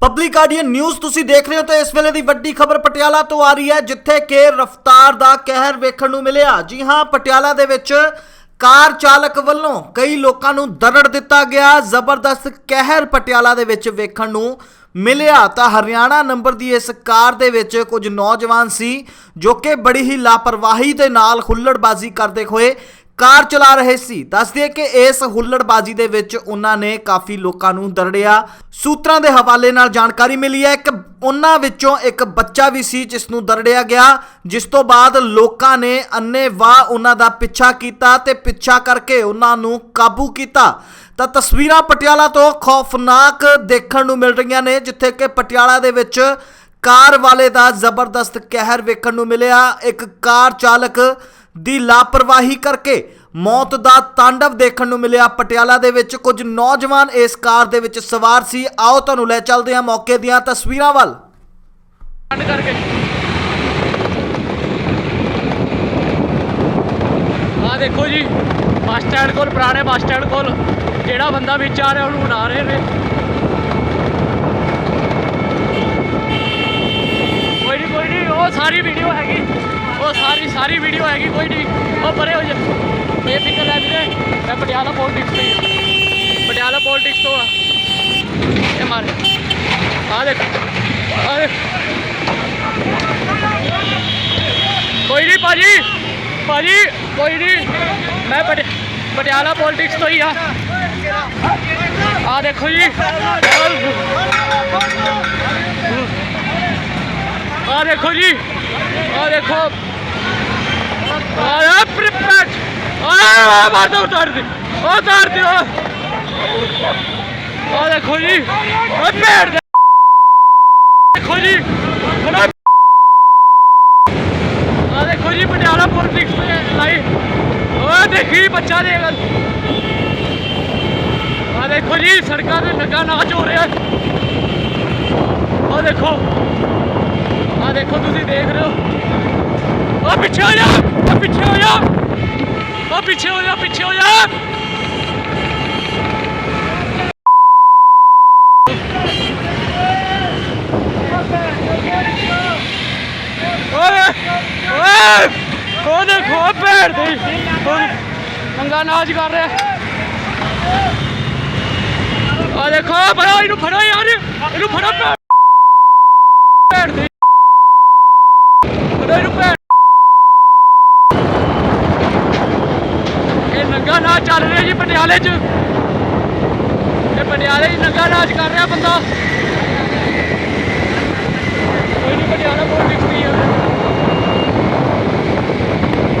Public guardian news ਤੁਸੀਂ ਦੇਖ ਰਹੇ ਹੋ ਤਾਂ ਇਸ ਵੇਲੇ ਦੀ ਵੱਡੀ ਖਬਰ ਪਟਿਆਲਾ ਤੋਂ ਆ ਰਹੀ ਹੈ, ਜਿੱਥੇ ਕਿ ਰਫਤਾਰ ਦਾ ਕਹਿਰ ਵੇਖਣ ਨੂੰ ਮਿਲਿਆ। ਜੀ ਹਾਂ, ਪਟਿਆਲਾ ਦੇ ਵਿੱਚ ਕਾਰ ਚਾਲਕ ਵੱਲੋਂ ਕਈ ਲੋਕਾਂ ਨੂੰ ਦਰੜ ਦਿੱਤਾ ਗਿਆ। ਜ਼ਬਰਦਸਤ ਕਹਿਰ ਪਟਿਆਲਾ ਦੇ ਵਿੱਚ ਵੇਖਣ ਨੂੰ ਮਿਲਿਆ। ਤਾਂ ਹਰਿਆਣਾ ਨੰਬਰ ਦੀ ਇਸ ਕਾਰ ਦੇ ਵਿੱਚ ਕੁਝ ਨੌਜਵਾਨ ਸੀ, ਜੋ ਕਿ ਬੜੀ ਹੀ ਲਾਪਰਵਾਹੀ ਦੇ ਨਾਲ ਹੁੱਲੜਬਾਜ਼ੀ ਕਰਦੇ ਹੋਏ ਕਾਰ ਚਲਾ ਰਹੇ ਸੀ। ਦੱਸਦੇ ਕਿ ਇਸ ਹੁੱਲੜਬਾਜ਼ੀ ਦੇ ਵਿੱਚ ਉਹਨਾਂ ਨੇ ਕਾਫੀ ਲੋਕਾਂ ਨੂੰ ਦਰੜਿਆ। ਸੂਤਰਾਂ ਦੇ ਹਵਾਲੇ ਨਾਲ ਜਾਣਕਾਰੀ ਮਿਲੀ ਹੈ ਕਿ ਉਹਨਾਂ ਵਿੱਚੋਂ ਇੱਕ ਬੱਚਾ ਵੀ ਸੀ ਜਿਸ ਨੂੰ ਦਰੜਿਆ ਗਿਆ, ਜਿਸ ਤੋਂ ਬਾਅਦ ਲੋਕਾਂ ਨੇ ਅੰਨੇਵਾਹ ਉਹਨਾਂ ਦਾ ਪਿੱਛਾ ਕੀਤਾ ਤੇ ਪਿੱਛਾ ਕਰਕੇ ਉਹਨਾਂ ਨੂੰ ਕਾਬੂ ਕੀਤਾ। ਤਾਂ ਤਸਵੀਰਾਂ ਪਟਿਆਲਾ ਤੋਂ ਖੌਫਨਾਕ ਦੇਖਣ ਨੂੰ ਮਿਲ ਰਹੀਆਂ ਨੇ, ਜਿੱਥੇ ਕਿ ਪਟਿਆਲਾ ਦੇ ਵਿੱਚ ਕਾਰ ਵਾਲੇ ਦਾ ਜ਼ਬਰਦਸਤ ਕਹਿਰ ਵੇਖਣ ਨੂੰ ਮਿਲਿਆ। ਇੱਕ ਕਾਰ ਚਾਲਕ ਦੀ ਲਾਪਰਵਾਹੀ ਕਰਕੇ ਮੌਤ ਦਾ ਤਾਂਡਵ ਦੇਖਣ ਨੂੰ ਮਿਲਿਆ। ਪਟਿਆਲਾ ਦੇ ਵਿੱਚ ਕੁਝ ਨੌਜਵਾਨ ਇਸ ਕਾਰ ਦੇ ਵਿੱਚ ਸਵਾਰ ਸੀ। ਆਓ ਤੁਹਾਨੂੰ ਲੈ ਚੱਲਦੇ ਹਾਂ ਮੌਕੇ ਦੀਆਂ ਤਸਵੀਰਾਂ ਵੱਲ। ਬੰਦ ਕਰਕੇ। ਆ ਦੇਖੋ ਜੀ, ਬੱਸ ਸਟੈਂਡ ਕੋਲ, ਪੁਰਾਣੇ ਬੱਸ ਸਟੈਂਡ ਕੋਲ ਜਿਹੜਾ ਬੰਦਾ ਵਿੱਚ ਆ ਰਿਹਾ, ਉਹਨੂੰ ਉਡਾ ਰਹੇ ਨੇ। ਕੋਈ ਨਹੀਂ ਕੋਈ ਨਹੀਂ ਉਹ ਸਾਰੀ ਵੀਡੀਓ ਹੈਗੀ। ਉਹ ਸਾਰੀ ਸਾਰੀ ਵੀਡੀਓ ਹੈਗੀ, ਕੋਈ ਨਹੀਂ ਉਹ ਪਰੇ ਹੋ ਜਾ। ਬੇਫਿਕਰ ਰਹਿ ਵੀਰੇ। ਮੈਂ ਪਟਿਆਲਾ ਪੋਲਿਟਿਕਸ ਤੋਂ ਹੀ ਹਾਂ। ਪਟਿਆਲਾ ਪੋਲਿਟਿਕਸ ਤੋਂ ਆ। ਇਹ ਮਾਰੇ। ਆ ਦੇਖ। ਆ ਦੇਖ। ਕੋਈ ਨਹੀਂ ਭਾਜੀ। ਭਾਜੀ, ਕੋਈ ਨਹੀਂ। ਮੈਂ ਪਟਿ- ਪਟਿਆਲਾ ਪੋਲਿਟਿਕਸ ਤੋਂ ਹੀ ਆ। ਆ ਦੇਖੋ ਜੀ। ਆ ਦੇਖੋ ਜੀ ਆ ਦੇਖੋ ਆ ਪ੍ਰਿਪੇਟ ਆ ਮਾਰ ਦੋ, ਉਤਾਰ ਦੇ। ਉਹ ਉਤਾਰ ਦੇ ਆ ਦੇਖੋ ਜੀ। ਉਹ ਭੇੜ ਦੇ। ਦੇਖੋ ਜੀ। ਆ ਦੇਖੋ ਜੀ, ਪਟਿਆਲਾ ਪੋਲਿਟਿਕਸ ਲਾਈ। ਓਏ ਦੇਖੀ ਬੱਚਾ ਦੇ ਆ ਦੇਖੋ ਜੀ, ਸੜਕਾਂ ਤੇ ਲੱਗਾ ਨਾਚ ਹੋ ਰਿਹਾ ਆ ਦੇਖੋ। ਆ ਦੇਖੋ, ਤੁਸੀਂ ਦੇਖ ਰਹੇ ਹੋ। ਆ ਪਿੱਛੇ ਹੋ ਜਾ। ਪਿੱਛੇ ਹੋ ਜਾ। ਆ ਪਿੱਛੇ ਹੋ ਜਾ ਪਿੱਛੇ ਹੋ ਜਾ ਓਏ ਓਏ ਉਹ ਦੇਖੋ ਭੈਣ ਦੀ ਨੰਗਾ ਨਾਚ ਕਰ ਰਿਹਾ। ਆ ਦੇਖੋ ਫੜੋ, ਇਹਨੂੰ ਫੜੋ ਯਾਰ ਇਹਨੂੰ ਫੜੋ, ਭੈਣ। ਦੇ। ਇਹਨੂੰ, ਭੈਣ ਇਹ ਨੰਗਾ ਨਾਚ ਚੱਲ ਰਿਹਾ ਜੀ, ਪਟਿਆਲੇ 'ਚ। ਇਹ ਪਟਿਆਲੇ 'ਚ ਨੰਗਾ ਨਾਚ ਕਰ ਰਿਹਾ ਬੰਦਾ।